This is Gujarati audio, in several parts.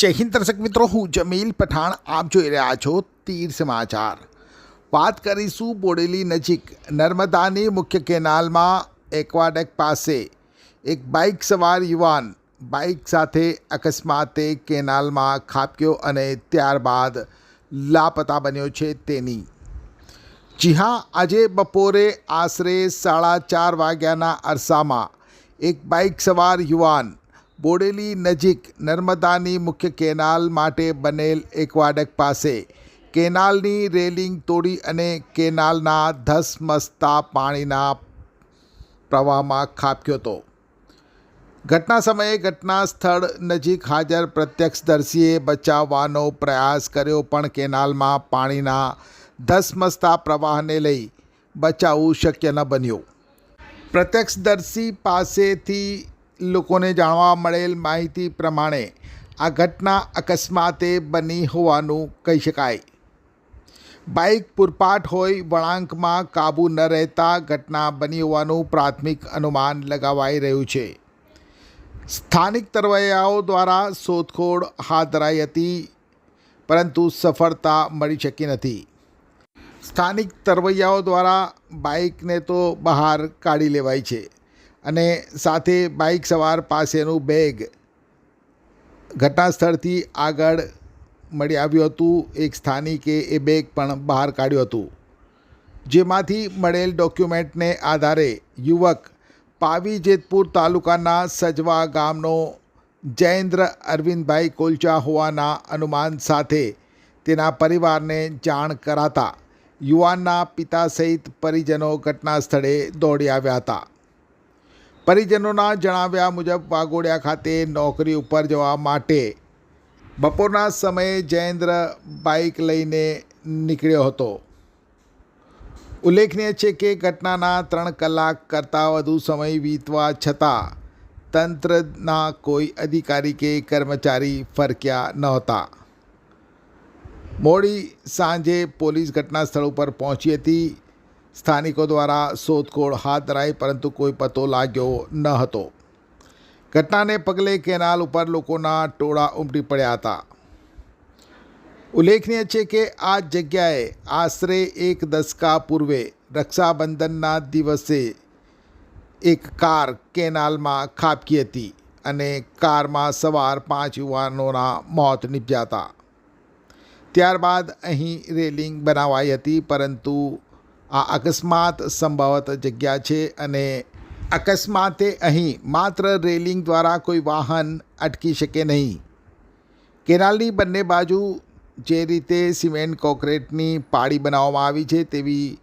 જય હિન્દ દર્શક મિત્રો, હું જમીલ પઠાણ. આપ જોઈ રહ્યા છો તીર સમાચાર. વાત કરીશું બોડેલી નજીક. નર્મદાની મુખ્ય કેનાલમાં એક્વાડેક પાસે એક બાઇક સવાર યુવાન બાઇક સાથે અકસ્માતે કેનાલમાં ખાબક્યો અને ત્યારબાદ લાપતા બન્યો છે તેની. જી હા, આજે બપોરે આશરે સાડા ચાર વાગ્યાના અરસામાં એક બાઇક સવાર યુવાન બોડેલી નજીક નર્મદાની મુખ્ય કેનાલ માટે બનેલ એકવાડક પાસે. કેનાલની રેલિંગ તોડી અને કેનાલના ધસમસતા પાણીના પ્રવાહમાં ખાબક્યો હતો. ઘટના સમયે ઘટના સ્થળ નજીક હાજર પ્રત્યક્ષદર્શીએ બચાવવાનો પ્રયાસ કર્યો, પણ કેનાલમાં પાણીના ધસમસતા પ્રવાહને લઈ બચાવવું શક્ય ન બન્યું. પ્રત્યક્ષદર્શી પાસેથી લોકોને જાણવા મળેલ માહિતી પ્રમાણે આ ઘટના અકસ્માતે બની હોવાનું કહી શકાય. બાઇક પૂરપાટ હોય, વળાંકમાં કાબૂ ન રહેતા ઘટના બની હોવાનું પ્રાથમિક અનુમાન લગાવાઈ રહ્યું છે. સ્થાનિક તરવૈયાઓ દ્વારા શોધખોળ હાથ ધરાઈ હતી, પરંતુ સફળતા મળી શકી નથી. સ્થાનિક તરવૈયાઓ દ્વારા બાઇકને તો બહાર કાઢી લેવાય છે. અને સાથે બાઇક સવાર પાસેનું બેગ ઘટનાસ્થળથી આગળ મળી આવ્યું હતું. એક સ્થાનિકે એ બેગ પણ બહાર કાઢ્યું હતું. જેમાંથી મળેલ ડોક્યુમેન્ટને આધારે યુવક પાવી જેતપુર તાલુકાના સજવા ગામનો જયેન્દ્ર અરવિંદભાઈ કોલચા હોવાના અનુમાન સાથે તેના પરિવારને જાણ કરાતા યુવાનના પિતા સહિત પરિજનો ઘટના સ્થળે દોડી આવ્યા હતા. પરિજનોના જણાવ્યા મુજબ વાઘોડિયા ખાતે નોકરી ઉપર જવા માટે બપોરના સમયે જયેન્દ્ર બાઇક લઈને નીકળ્યો હતો. ઉલ્લેખનીય છે કે ઘટનાના ત્રણ કલાક કરતાં વધુ સમય વીતવા છતાં તંત્રના કોઈ અધિકારી કે કર્મચારી ફરક્યા નહોતા મોડી સાંજે પોલીસ ઘટના સ્થળ ઉપર પહોંચી હતી. સ્થાનિકો દ્વારા શોધખોળ હાથ ધરાઈ પરંતુ કોઈ પતો લાગ્યો ન હતો. ઘટનાને પગલે કેનાલ ઉપર લોકોના ટોળા ઉમટી પડ્યા હતા. ઉલ્લેખનીય છે કે આ જગ્યાએ આશરે એક દશકા પૂર્વે રક્ષાબંધનના દિવસે એક કાર કેનાલમાં ખાબકી હતી અને કારમાં સવાર પાંચ યુવાનોના મોત નીપજ્યા હતા. ત્યારબાદ અહીં રેલિંગ બનાવાઈ હતી પરંતુ આ અકસ્માત સંભવત જગ્યા છે અને અકસ્માતે અહીં માત્ર રેલિંગ દ્વારા કોઈ વાહન અટકી શકે નહીં. કેનાલની બંને બાજુ જે રીતે સિમેન્ટ કોન્ક્રીટની પાળી બનાવવામાં આવી છે તેવી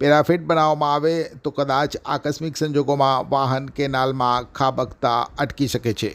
પેરાફેટ બનાવવામાં આવે તો કદાચ આકસ્મિક સંજોગોમાં વાહન કેનાલમાં ખાબકતા અટકી શકે છે.